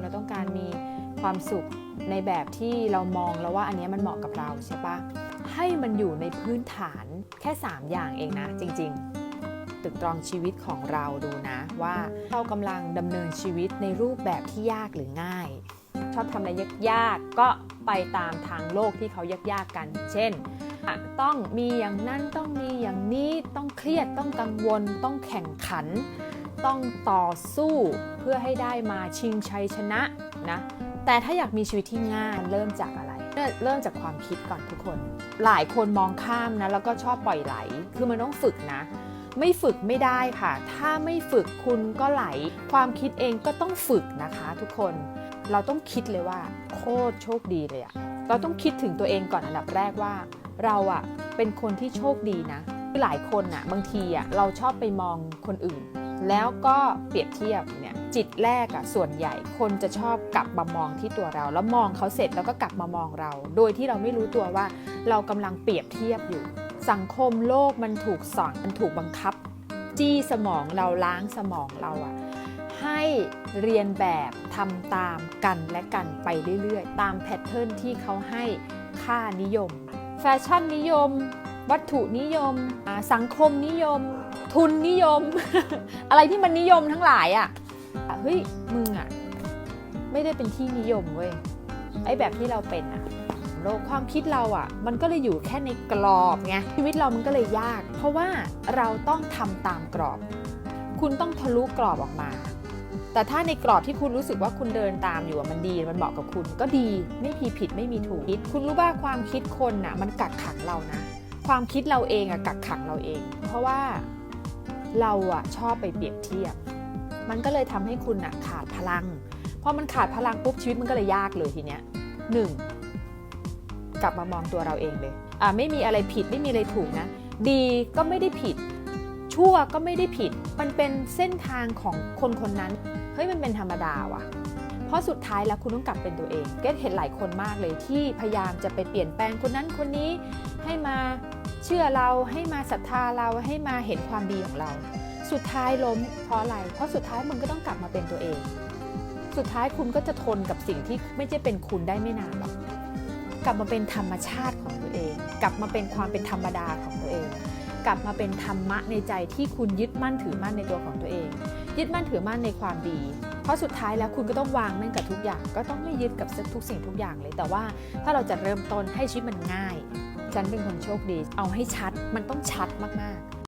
เราต้องการมีความสุขในแบบที่เรามองแล้วว่าอันนี้มันเหมาะกับเราใช่ปะให้มันอยู่ในพื้นฐานแค่ 3 อย่างเองนะ จริง ๆ ตึกตรองชีวิตของเราดูนะ ว่าเรากำลังดำเนินชีวิตในรูปแบบที่ยากหรือง่าย ชอบทำอะไรยากๆก็ไปตามทางโลกที่เขายากๆกัน เช่นต้องมีอย่างนั้นต้องมีอย่างนี้ต้องเครียดต้องกังวล ต้องแข่งขัน ต้องต่อสู้เพื่อให้ได้มาชิงชัยชนะนะแต่ถ้าอยากมีชีวิตที่ง่ายเริ่มจากอะไร เริ่มจากความคิดก่อนทุกคน หลายคนมองข้ามนะแล้วก็ชอบปล่อยไหล คือมันต้องฝึกนะ ไม่ฝึกไม่ได้ค่ะ ถ้าไม่ฝึกคุณก็ไหล ความคิดเองก็ต้องฝึกนะคะทุกคน เราต้องคิดเลยว่า โคตรโชคดีเลยอะเราต้องคิดถึงตัวเองก่อนอันดับแรกว่า เราอะเป็นคนที่โชคดีนะหลายคนอะบางทีอะเราชอบไปมองคนอื่น แล้วก็เปรียบเทียบเนี่ยจิตแรกอะส่วนใหญ่คนจะชอบกลับมามองที่ตัวเรา แล้วมองเขาเสร็จแล้วก็กลับมามองเรา โดยที่เราไม่รู้ตัวว่าเรากำลังเปรียบเทียบอยู่ สังคมโลกมันถูกสอนมันถูกบังคับ จี้สมองเราล้างสมองเราอะให้เรียนแบบทำตามกันและกันไปเรื่อยๆ ตามแพทเทิร์นที่เขาให้ค่านิยม แฟชั่นนิยม วัตถุนิยม สังคมนิยม ทุนนิยม อะไรที่มันนิยมทั้งหลายอะ่ะเฮ้ยมึงอะ่ะ ไม่ได้เป็นที่นิยมเว้ยไอ้แบบที่เราเป็นอะ่ะโลกความคิดเราอะ่ะ มันก็เลยอยู่แค่ในกรอบไงชีวิตเรามันก็เลยยาก เพราะว่าเราต้องทำตามกรอบ คุณต้องทะลุกรอบออกมา แต่ถ้าในกรอบที่คุณรู้สึกว่าคุณเดินตามอยู่อะมันดีมันเหมาะกับคุณก็ดีไม่มีผิดไม่มีถูกคุณรู้ว่าความคิดคนน่ะ มันกักขังเรานะความคิดเราเองอะกักขังเราเอง เพราะว่า เราอะชอบไปเปรียบเทียบ มันก็เลยทำให้คุณอะขาดพลังพอมันขาดพลังปุ๊บชีวิตมันก็เลยยากเลยทีเนี้ยหนึ่งกลับมามองตัวเราเองเลยอ่าไม่มีอะไรผิดไม่มีอะไรถูกนะ ดีก็ไม่ได้ผิด ชั่วก็ไม่ได้ผิด มันเป็นเส้นทางของคนคนนั้นเฮ้ยมันเป็นธรรมดาว่ะเพราะสุดท้ายแล้วคุณต้องกลับเป็นตัวเอง เกดเห็นหลายคนมากเลยที่พยายามจะไปเปลี่ยนแปลงคนนั้นคนนี้ให้มา เชื่อเราให้มาศรัทธาเราให้มาเห็นความดีของเรา สุดท้ายล้มเพราะอะไร เพราะสุดท้ายมึงก็ต้องกลับมาเป็นตัวเอง สุดท้ายคุณก็จะทนกับสิ่งที่ไม่ใช่เป็นคุณได้ไม่นานหรอกกลับมาเป็นธรรมชาติของตัวเอง กลับมาเป็นความเป็นธรรมดาของตัวเอง กลับมาเป็นธรรมะในใจที่คุณยึดมั่นถือมั่นในตัวของตัวเอง ยึดมั่นถือมั่นในความดีเพราะสุดท้ายแล้วคุณก็ต้องวางแม่งกับทุกอย่าง ก็ต้องไม่ยึดกับทุกสิ่งทุกอย่างเลย แต่ว่าถ้าเราจะเริ่มต้นให้ชีวิตมันง่าย ฉันเป็นคนโชคดี เอาให้ชัดมันต้องชัดมากๆ